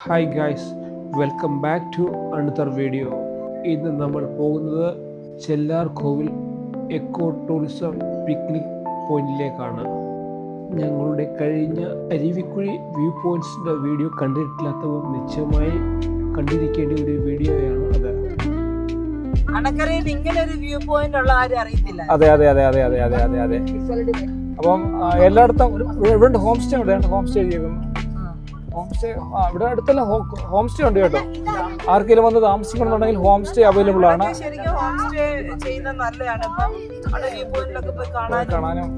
Hi guys welcome back to another video ഇന്ന് നമ്മൾ പോകുന്നത് Chellar Kovil eco tourism picnic പോയിന്റിലേക്കാണ് ഞങ്ങളുടെ കഴിഞ്ഞ അരുവിക്കുഴി വ്യൂ പോയിന്റ്സിന്റെ വീഡിയോ കണ്ടിട്ടില്ലാത്തവർ നിശ്ചയമായി കണ്ടിരിക്കേണ്ട ഒരു വീഡിയോയാണ് അത്. അണക്കരയിൽ ഇങ്ങനെ ഒരു വ്യൂ പോയിന്റ് ഉള്ള ആരും അറിയത്തില്ല. അതെ അതെ അതെ അതെ അതെ അതെ അതെ അതെ. അപ്പം എല്ലായിടത്തും ഇവിടെ ഹോം സ്റ്റേ ഉണ്ട് ഹോം സ്റ്റേ ചെയ്യുന്നു. ഹോം സ്റ്റേ ആ ഇവിടെ അടുത്തല്ല ഹോം സ്റ്റേ ഉണ്ട് കേട്ടോ. ആർക്കെങ്കിലും വന്ന് താമസിക്കണമെന്നുണ്ടെങ്കിൽ ഹോം സ്റ്റേ അവൈലബിൾ ആണ്. കാണാനും.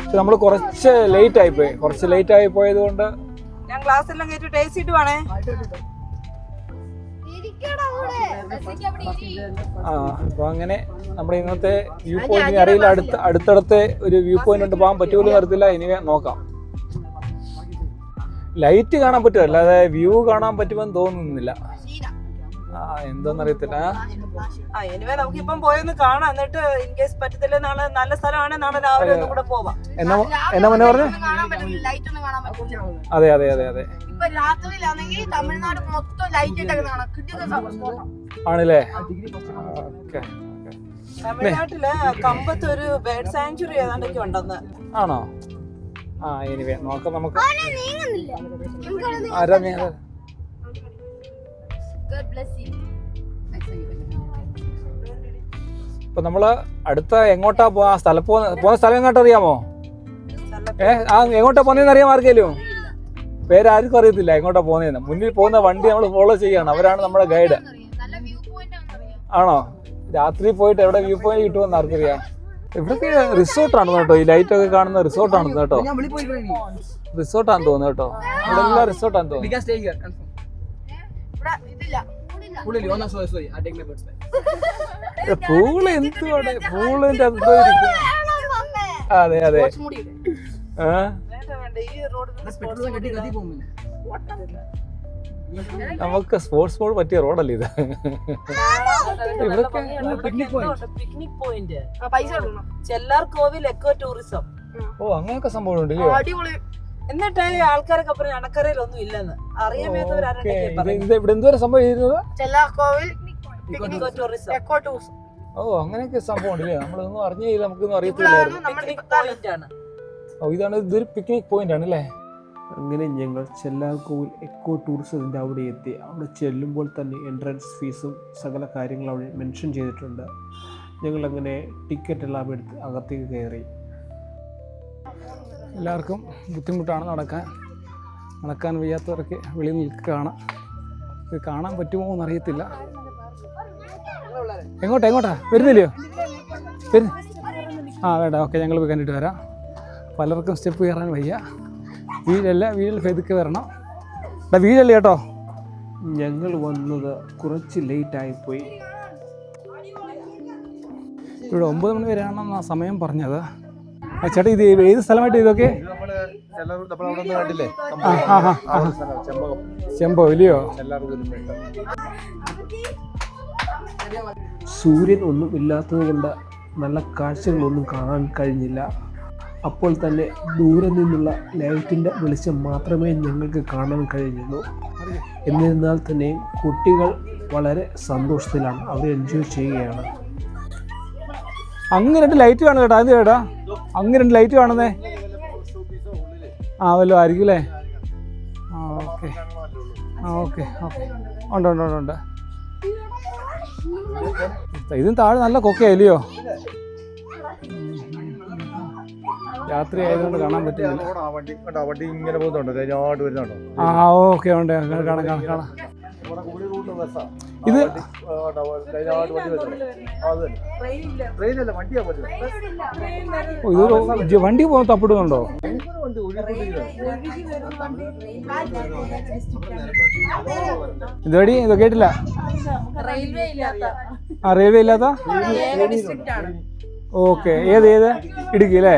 പക്ഷെ നമ്മൾ കുറച്ച് ലേറ്റ് പോയി. കുറച്ച് ലേറ്റ് ആയി പോയത് കൊണ്ട് ഞാൻ ക്ലാസ് എല്ലാം കയറ്റി ടേസ്റ്റ് ചെയ്തിട്ട് വേണേ ആ അപ്പൊ അങ്ങനെ നമ്മുടെ ഇന്നത്തെ വ്യൂ പോയിന്റ് അറിയില്ല. അടുത്ത അടുത്തടുത്തെ ഒരു വ്യൂ പോയിന്റ് ഉണ്ട്. പോകാൻ പറ്റുമല്ലോ അറിയത്തില്ല ഇനി നോക്കാം. ലൈറ്റ് കാണാൻ പറ്റും അല്ലാതെ വ്യൂ കാണാൻ പറ്റുമെന്ന് തോന്നുന്നില്ല. ആ എന്തോന്നറിയത്തില്ല. എനിവേ പോയൊന്ന് കാണാം. എന്നിട്ട് ഇൻ കേസ് പറ്റത്തില്ല നാളെ നല്ല സ്ഥലമാണ്. നാളെ രാവിലെ ഒന്നും കൂടെ പോവാം. എന്നാ എന്നാ മുന്നേ പറഞ്ഞു? അതെ അതെ അതെ അതെ. രാത്രിയിലാണെങ്കിൽ തമിഴ്നാട് മൊത്തം ലൈറ്റ് ആണല്ലേ? ഓക്കെ തമിഴ്നാട്ടിൽ കമ്പത്ത് ഒരു ബേർഡ് സാങ്ച്വറി ഏതാണ്ടൊക്കെ ഉണ്ടെന്ന്. ആണോ? ആ എനിവേ നോക്കാം നമുക്ക്. ആരാ നീ? ആരാ? ഇപ്പൊ നമ്മൾ അടുത്ത എങ്ങോട്ടാ പോവാ? സ്ഥല പോകുന്ന പോകുന്ന സ്ഥലം എങ്ങോട്ടാ അറിയാമോ? ഏ ആ എങ്ങോട്ടാ പോന്നെന്ന് അറിയാം ആർക്കേലും? പേരാർക്കും അറിയത്തില്ല എങ്ങോട്ടാ പോന്നേന്ന്. മുന്നിൽ പോകുന്ന വണ്ടി നമ്മൾ ഫോളോ ചെയ്യാണ്. അവരാണ് നമ്മുടെ ഗൈഡ് ആണോ? രാത്രി പോയിട്ട് എവിടെ വ്യൂ പോയിന്റ് കിട്ടുമെന്ന് ആർക്കറിയാം? ഇവിടൊക്കെ റിസോർട്ടാണ് കേട്ടോ. ഈ ലൈറ്റ് ഒക്കെ കാണുന്ന റിസോർട്ടാണ് കേട്ടോ. റിസോർട്ടാന്ന് തോന്നുന്നു കേട്ടോ. ഇവിടെ എല്ലാം റിസോർട്ടാന്ന് തോന്നുന്നു. പൂൾ എന്തുവാടെ പൂളിന്റെ എന്തോ ഇരിക്കും. അതെ അതെ. മുടി നമുക്ക് സ്പോർട്സ് മോഡ് പറ്റിയ റോഡല്ലേ ഇത്? Picnic point Chellar Kovil echo tourism ഓ അങ്ങനെയൊക്കെ സംഭവം ഉണ്ട് അടിപൊളി. എന്നിട്ട് ആൾക്കാരൊക്കെ പറഞ്ഞ അണക്കരയിൽ ഒന്നും ഇല്ലെന്ന് അറിയാൻ സംഭവം എക്കോ ടൂറിസം ഓ അങ്ങനെയൊക്കെ സംഭവം ഉണ്ടല്ലേ നമ്മളൊന്നും അറിഞ്ഞില്ല നമുക്കൊന്നും അറിയത്തില്ല ഓ ഇതാണ് ഇതൊരു പിക്നിക് പോയിന്റ് ആണ് അല്ലേ അങ്ങനെ ഞങ്ങൾ ചെല്ലാർകോവിൽ എക്കോ ടൂറിസത്തിന്റെ അവിടെ എത്തി. അവിടെ ചെല്ലുമ്പോൾ തന്നെ എൻട്രൻസ് ഫീസും സകല കാര്യങ്ങളും അവിടെ മെൻഷൻ ചെയ്തിട്ടുണ്ട്. ഞങ്ങളങ്ങനെ ടിക്കറ്റ് എല്ലാം എടുത്ത് അകത്തേക്ക് കയറി. എല്ലാവർക്കും ബുദ്ധിമുട്ടാണ് നടക്കാൻ. നടക്കാൻ വയ്യാത്തവരൊക്കെ വെളിയിൽ നിൽക്കുകയാണ്. ഇത് കാണാൻ പറ്റുമോ എന്നറിയത്തില്ല. എങ്ങോട്ടാ എങ്ങോട്ടാ? വരുന്നില്ലയോ? വരുന്ന ആ വേണ്ട ഓക്കെ ഞങ്ങൾ കണ്ടിട്ട് വരാം. പലർക്കും സ്റ്റെപ്പ് കയറാൻ വയ്യ. വീഴല്ല വീഴിൽ പെതുക്കെ വരണം. എടാ വീഴല്ലേ കേട്ടോ? ഞങ്ങൾ വന്നത് കുറച്ച് ലേറ്റ് ലേറ്റായിപ്പോയി ഇവിടെ ഒമ്പത് മണി വരെയാണെന്ന് ആ സമയം പറഞ്ഞത്. ചേട്ടാ ഇത് ഏത് സ്ഥലമായിട്ട് ഇതൊക്കെ? ചെമ്പോ ഇല്ലയോ സൂര്യൻ ഒന്നും ഇല്ലാത്തത് കൊണ്ട് നല്ല കാഴ്ചകളൊന്നും കാണാൻ കഴിഞ്ഞില്ല. അപ്പോൾ തന്നെ ദൂരെ നിന്നുള്ള ലൈറ്റിന്റെ വെളിച്ചം മാത്രമേ ഞങ്ങൾക്ക് കാണാൻ കഴിഞ്ഞുള്ളൂ. എന്നിരുന്നാൽ തന്നെയും കുട്ടികൾ വളരെ സന്തോഷത്തിലാണ്. അവർ എൻജോയ് ചെയ്യുകയാണ്. അങ്ങ് രണ്ട് ലൈറ്റ് കാണും കേട്ടോ. അത് ചേട്ടാ അങ്ങ് രണ്ട് ലൈറ്റ് കാണുന്നേ. ആ വല്ലോ ആയിരിക്കും അല്ലേ? ആ ഓക്കെ. ആ ഓക്കെ ഓക്കെ. ഉണ്ട് ഉണ്ട് ഉണ്ട് ഉണ്ട്. ഇതും താഴെ നല്ല കൊക്കയല്ലയോ രാത്രി ആയതുകൊണ്ട് കാണാൻ പറ്റില്ല വണ്ടി കണ്ടോ വണ്ടി ഇങ്ങനെ പോകുന്നുണ്ടോ? കഴിഞ്ഞാട്ട് വരുന്നുണ്ടോ? ആ ഓക്കെ ഉണ്ട്. കാണാം കാണാം കാണാം. ഇത് ഇത് വണ്ടി പോകാൻ തപ്പിടുന്നുണ്ടോ? ഇതുവഴി ഇത് കേട്ടില്ല. ആ റെയിൽവേ ഇല്ലാത്ത? ഓക്കെ ഏത് ഏത്? ഇടുക്കി അല്ലേ?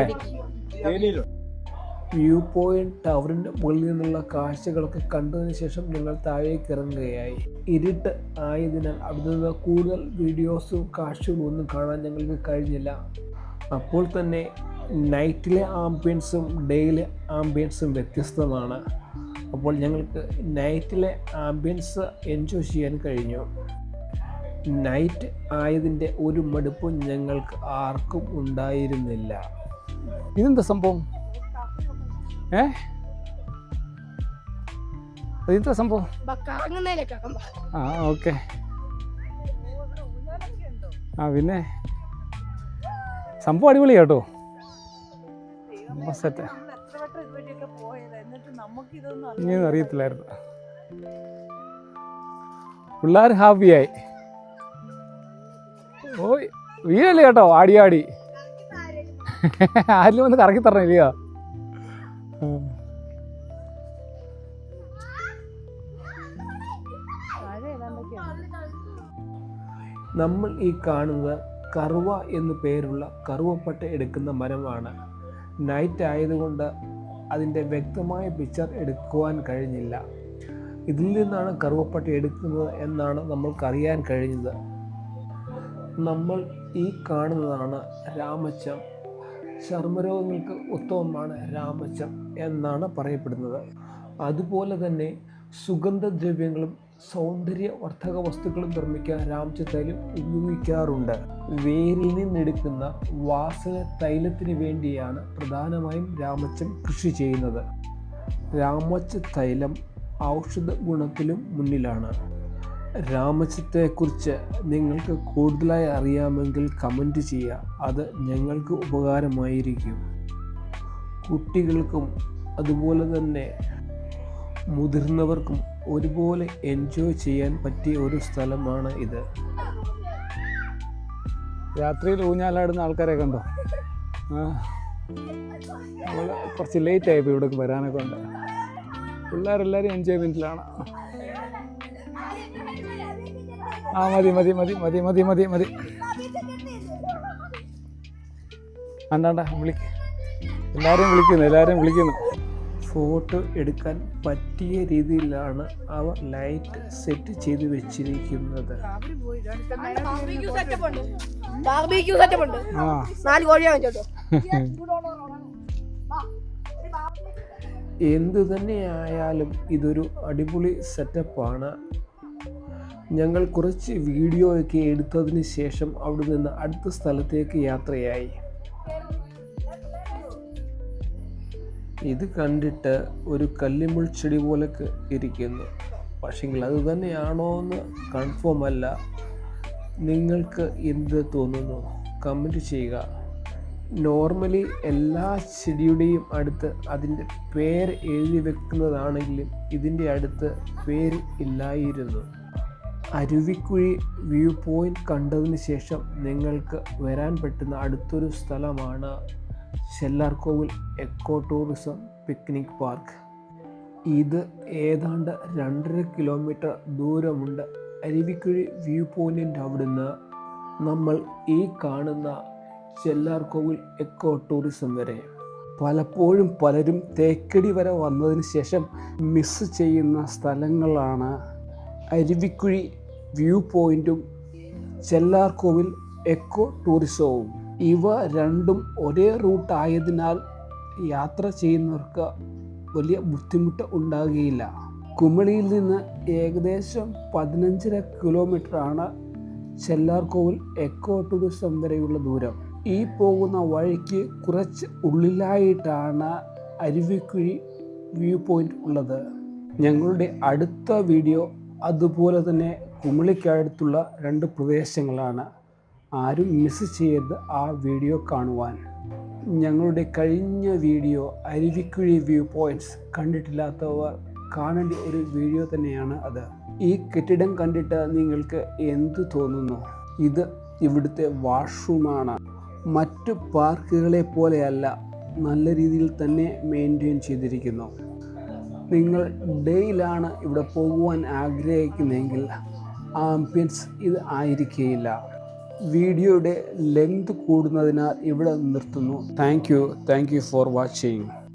വ്യൂ പോയിന്റ് ടവറിന്റെ മുകളിൽ നിന്നുള്ള കാഴ്ചകളൊക്കെ കണ്ടതിന് ശേഷം ഞങ്ങൾ താഴേക്ക് ഇറങ്ങുകയായി. ഇരുട്ട് ആയതിനാൽ അവിടെ നിന്ന് കൂടുതൽ വീഡിയോസും കാഴ്ചകളും ഒന്നും കാണാൻ ഞങ്ങൾക്ക് കഴിഞ്ഞില്ല. അപ്പോൾ തന്നെ നൈറ്റിലെ ആംബിയൻസും ഡേയിലെ ആംബിയൻസും വ്യത്യസ്തമാണ്. അപ്പോൾ ഞങ്ങൾക്ക് നൈറ്റിലെ ആംബിയൻസ് എൻജോയ് ചെയ്യാൻ കഴിഞ്ഞു. നൈറ്റ് ആയതിന്റെ ഒരു മടുപ്പും ഞങ്ങൾക്ക് ആർക്കും ഉണ്ടായിരുന്നില്ല. ഇതെന്താ സംഭവം? ഏ? അതെന്താ സംഭവം? ആ ഓക്കെ. ആ പിന്നെ? സംഭവം അടിപൊളി കേട്ടോ. സെറ്റ് ഇനിയൊന്നും അറിയത്തില്ലായിരുന്നു. പിള്ളേർ ഹാപ്പിയായി ഓ വീഴല്ലേ കേട്ടോ? ആടി ആടി. ആരിലും വന്ന് കറക്കി തരണം ഇല്ലയോ നമ്മൾ ഈ കാണുന്നത് കറുവ എന്ന് പേരുള്ള കറുവപ്പട്ട എടുക്കുന്ന മരമാണ്. നൈറ്റ് ആയതുകൊണ്ട് അതിന്റെ വ്യക്തമായ പിക്ചർ എടുക്കുവാൻ കഴിഞ്ഞില്ല. ഇതിൽ നിന്നാണ് കറുവപ്പട്ട എടുക്കുന്നത് എന്നാണ് നമ്മൾക്കറിയാൻ കഴിഞ്ഞത്. നമ്മൾ ഈ കാണുന്നതാണ് രാമച്ചം. ചർമ്മരോഗങ്ങൾക്ക് ഉത്തമമാണ് രാമച്ചം എന്നാണ് പറയപ്പെടുന്നത്. അതുപോലെ തന്നെ സുഗന്ധദ്രവ്യങ്ങളും സൗന്ദര്യവർദ്ധക വസ്തുക്കളും നിർമ്മിക്കാൻ രാമച്ച തൈലം ഉപയോഗിക്കാറുണ്ട്. വേരിൽ നിന്നെടുക്കുന്ന വാസന തൈലത്തിന് വേണ്ടിയാണ് പ്രധാനമായും രാമച്ചം കൃഷി ചെയ്യുന്നത്. രാമച്ച തൈലം ഔഷധ ഗുണത്തിലും മുന്നിലാണ്. രാമച്ചത്തെക്കുറിച്ച് നിങ്ങൾക്ക് കൂടുതലായി അറിയാമെങ്കിൽ കമന്റ് ചെയ്യുക. അത് ഞങ്ങൾക്ക് ഉപകാരമായിരിക്കും. കുട്ടികൾക്കും അതുപോലെ തന്നെ മുതിർന്നവർക്കും ഒരുപോലെ എൻജോയ് ചെയ്യാൻ പറ്റിയ ഒരു സ്ഥലമാണ് ഇത്. രാത്രിയിൽ ഊഞ്ഞാലാടുന്ന ആൾക്കാരെ കണ്ടോ? കുറച്ച് ലേറ്റ് ആയപ്പോൾ ഇവിടേക്ക് വരാനൊക്കെ ഉണ്ട്. പിള്ളേരെല്ലാവരും എൻജോയ്മെന്റിലാണ് ആ മതി മതി മതി മതി മതി മതി മതി. അണ്ടാണ്ട വിളിക്ക്. എല്ലാവരും വിളിക്കുന്നു എല്ലാവരും വിളിക്കുന്നു. ഫോട്ടോ എടുക്കാൻ പറ്റിയ രീതിയിലാണ് അവർ ലൈറ്റ് സെറ്റ് ചെയ്ത് വെച്ചിരിക്കുന്നത്. ബാർബിക്യൂ സെറ്റപ്പ് ഉണ്ട് ബാർബിക്യൂ സെറ്റപ്പ് ഉണ്ട് നാല് കോഴിയാ വെച്ചോട്ടോ എന്തു തന്നെയായാലും ഇതൊരു അടിപൊളി സെറ്റപ്പാണ് ഞങ്ങൾ കുറച്ച് വീഡിയോയൊക്കെ എടുത്തതിന് ശേഷം അവിടെ നിന്ന് അടുത്ത സ്ഥലത്തേക്ക് യാത്രയായി. ഇത് കണ്ടിട്ട് ഒരു കല്ലിമുൾ ചെടി പോലെ ഇരിക്കുന്നു. പക്ഷെങ്കിൽ അത് തന്നെയാണോ എന്ന് കൺഫേം അല്ല. നിങ്ങൾക്ക് എന്ത് തോന്നുന്നു? കമന്റ് ചെയ്യുക. നോർമലി എല്ലാ ചെടിയുടെയും അടുത്ത് അതിന്റെ പേര് എഴുതി വെക്കുന്നതാണെങ്കിലും ഇതിന്റെ അടുത്ത് പേര് ഇല്ലായിരുന്നു. അരുവിക്കുഴി വ്യൂ പോയിന്റ് കണ്ടതിന് ശേഷം നിങ്ങൾക്ക് വരാൻ പറ്റുന്ന അടുത്തൊരു സ്ഥലമാണ് Chellarkovil echo tourism picnic park ഇത് ഏതാണ്ട് രണ്ടര കിലോമീറ്റർ ദൂരമുണ്ട്. അരുവിക്കുഴി വ്യൂ പോയിന്റിന്റെ അവിടുന്ന് നമ്മൾ ഈ കാണുന്ന ചെല്ലാർകോവിൽ എക്കോ ടൂറിസം വരെ. പലപ്പോഴും പലരും തേക്കടി വരെ വന്നതിന് ശേഷം മിസ് ചെയ്യുന്ന സ്ഥലങ്ങളാണ് അരുവിക്കുഴി വ്യൂ പോയിന്റും ചെല്ലാർകോവിൽ എക്കോ ടൂറിസവും. ഇവ രണ്ടും ഒരേ റൂട്ടായതിനാൽ യാത്ര ചെയ്യുന്നവർക്ക് വലിയ ബുദ്ധിമുട്ട് ഉണ്ടാകുകയില്ല. കുമളിയിൽ നിന്ന് ഏകദേശം പതിനഞ്ചര കിലോമീറ്ററാണ് ചെല്ലാർകോവിൽ എക്കോ ടൂറിസം വരെയുള്ള ദൂരം. ഈ പോകുന്ന വഴിക്ക് കുറച്ച് ഉള്ളിലായിട്ടാണ് അരുവിക്കുഴി വ്യൂ പോയിന്റ് ഉള്ളത്. ഞങ്ങളുടെ അടുത്ത വീഡിയോ അതുപോലെ തന്നെ കുമളിക്കടുത്തുള്ള രണ്ട് പ്രദേശങ്ങളാണ്. ആരും മിസ് ചെയ്യരുത് ആ വീഡിയോ കാണുവാൻ. ഞങ്ങളുടെ കഴിഞ്ഞ വീഡിയോ അരുവിക്കുഴി വ്യൂ പോയിന്റ്സ് കണ്ടിട്ടില്ലാത്തവർ കാണേണ്ട ഒരു വീഡിയോ തന്നെയാണ് അത്. ഈ കെട്ടിടം കണ്ടിട്ട് നിങ്ങൾക്ക് എന്തു തോന്നുന്നു? ഇത് ഇവിടുത്തെ വാഷ്റൂമാണ് മറ്റു പാർക്കുകളെ പോലെയല്ല നല്ല രീതിയിൽ തന്നെ മെയിന്റെയിൻ ചെയ്തിരിക്കുന്നു. നിങ്ങൾ ഡേയിലാണ് ഇവിടെ പോകുവാൻ ആഗ്രഹിക്കുന്നതെങ്കിൽ ആംബിയൻസ് ഇത് ആയിരിക്കുകയില്ല വീഡിയോയുടെ ലെങ്ത് കൂടുന്നതിനാൽ ഇവിടെ നിർത്തുന്നു. Thank you. Thank you for watching.